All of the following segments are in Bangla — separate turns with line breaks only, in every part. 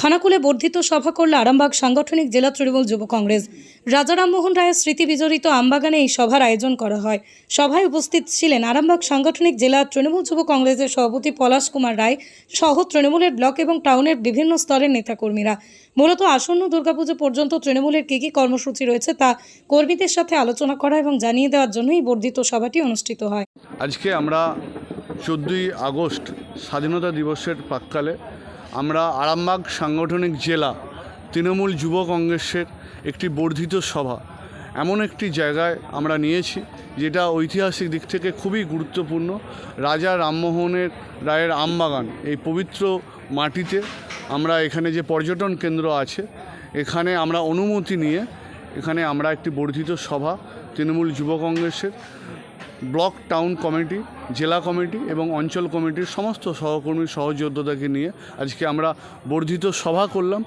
খানাকুলে বর্ধিত সভা করল আরামবাগ সাংগঠনিক জেলা তৃণমূল যুব কংগ্রেস। রাজা রামমোহন রায়ের স্মৃতি বিজড়িত আমবাগানে এই সভার আয়োজন করা হয়। সভায় উপস্থিত ছিলেন আরামবাগ সাংগঠনিক জেলা তৃণমূল যুব কংগ্রেসের সভাপতি পলাশ কুমার রায় সহ তৃণমূলের ব্লক এবং টাউনের বিভিন্ন স্তরের নেতাকর্মীরা। মূলত আসন্ন দুর্গাপুজো পর্যন্ত তৃণমূলের কী কী কর্মসূচি রয়েছে তা কর্মীদের সাথে আলোচনা করা এবং জানিয়ে দেওয়ার জন্যই বর্ধিত সভাটি অনুষ্ঠিত হয়।
আজকে আমরা চোদ্দোই আগস্ট স্বাধীনতা দিবসের প্রাককালে আমরা আরামবাগ সাংগঠনিক জেলা, তৃণমূল যুব কংগ্রেসের একটি বর্ধিত সভা। এমন একটি জায়গায় আমরা নিয়েছি, যেটা ঐতিহাসিক দিক থেকে খুবই গুরুত্বপূর্ণ। রাজা রামমোহনের রায়ের আমবাগান, এই পবিত্র মাটিতে আমরা এখানে যে পর্যটন কেন্দ্র আছে, এখানে আমরা অনুমতি নিয়ে এখানে আমরা একটি বর্ধিত সভা তৃণমূল যুব কংগ্রেসের ব্লক, টাউন কমিটি, জেলা কমিটি এবং অঞ্চল কমিটির সমস্ত সহকর্মী সহযোদ্ধাকে নিয়ে আজকে আমরা বর্ধিত সভা করলাম।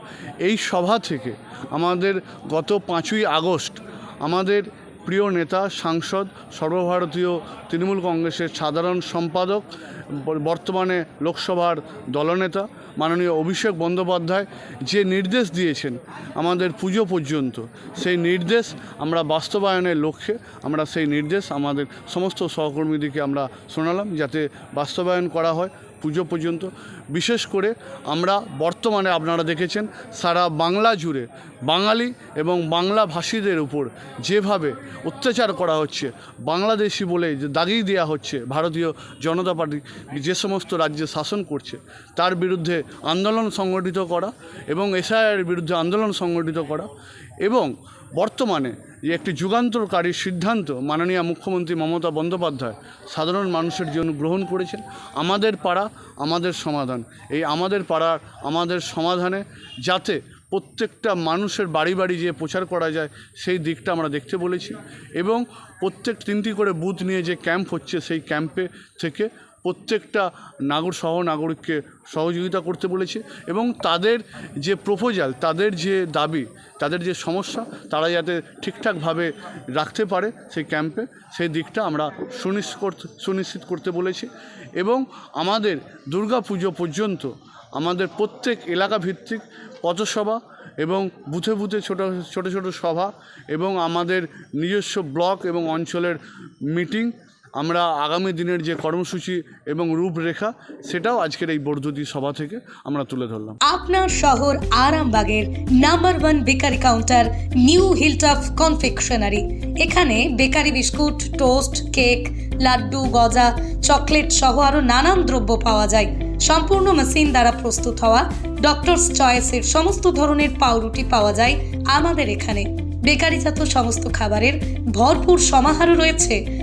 এই সভা থেকে আমাদের গত পাঁচই আগস্ট আমাদের প্রিয় নেতা, সাংসদ, সর্বভারতীয় তৃণমূল কংগ্রেসের সাধারণ সম্পাদক, বর্তমানে লোকসভার দলনেতা, মাননীয় অভিষেক বন্দ্যোপাধ্যায় যে নির্দেশ দিয়েছেন আমাদের পুজো পর্যন্ত, সেই নির্দেশ আমরা বাস্তবায়নের লক্ষ্যে আমরা সেই নির্দেশ আমাদের সমস্ত সহকর্মীদেরকে আমরা শোনালাম যাতে বাস্তবায়ন করা হয়। পুজো পর্যন্ত। বিশেষ করে আমরা বর্তমানে আপনারা দেখেছেন সারা বাংলা জুড়ে বাঙালি এবং বাংলা ভাষীদের উপর যেভাবে অত্যাচার করা হচ্ছে, বাংলাদেশি বলে যে দাগিয়ে দেওয়া হচ্ছে, ভারতীয় জনতা পার্টি যে সমস্ত রাজ্যে শাসন করছে, তার বিরুদ্ধে আন্দোলন সংগঠিত করা এবং এসআইআর বিরুদ্ধে আন্দোলন সংগঠিত করা এবং বর্তমানে যে একটি যুগান্তরকারী সিদ্ধান্ত মাননীয় মুখ্যমন্ত্রী মমতা বন্দ্যোপাধ্যায় সাধারণ মানুষের জন্য গ্রহণ করেছেন, আমাদের পাড়া, আমাদের সমাধান। এই আমাদের পাড়ার আমাদের সমাধানে যাতে প্রত্যেকটা মানুষের বাড়ি বাড়ি যেয়ে প্রচার করা যায়, সেই দিকটা আমরা দেখতে বলেছি এবং প্রত্যেক তিনটি করে বুথ নিয়ে যে ক্যাম্প হচ্ছে, সেই ক্যাম্পে থেকে প্রত্যেকটা নাগর, সহ নাগরিককে সহযোগিতা করতে বলেছে এবং তাদের যে প্রপোজাল, তাদের যে দাবি, তাদের যে সমস্যা, তারা যাতে ঠিকঠাকভাবে রাখতে পারে সেই ক্যাম্পে, সেই দিকটা আমরা সুনিশ্চিত করতে সুনিশ্চিত করতে বলেছি এবং আমাদের দুর্গা পুজো পর্যন্ত আমাদের প্রত্যেক এলাকা ভিত্তিক পথসভা এবং বুথে বুথে ছোটো ছোটো ছোটো সভা এবং আমাদের নিজস্ব ব্লক এবং অঞ্চলের মিটিং আমরা আগামী দিনের যে কর্মসূচি এবং রূপরেখা, সেটাও আজকের এই বর্ধতি সভা থেকে আমরা তুলে ধরলাম।
আপনার শহর আরামবাগের number one bakery counter, new hilltop confectionery. এখানে bakery biscuit, toast, cake, laddu, গজা, চকলেট সহ আরও নানান দ্রব্য পাওয়া যায়। সম্পূর্ণ মেশিন দ্বারা প্রস্তুত হওয়া, ডক্টরস চয়েসের সমস্ত ধরনের পাউরুটি পাওয়া যায় আমাদের এখানে। বেকারিজাত সমস্ত খাবারের ভরপুর সমাহারও রয়েছে।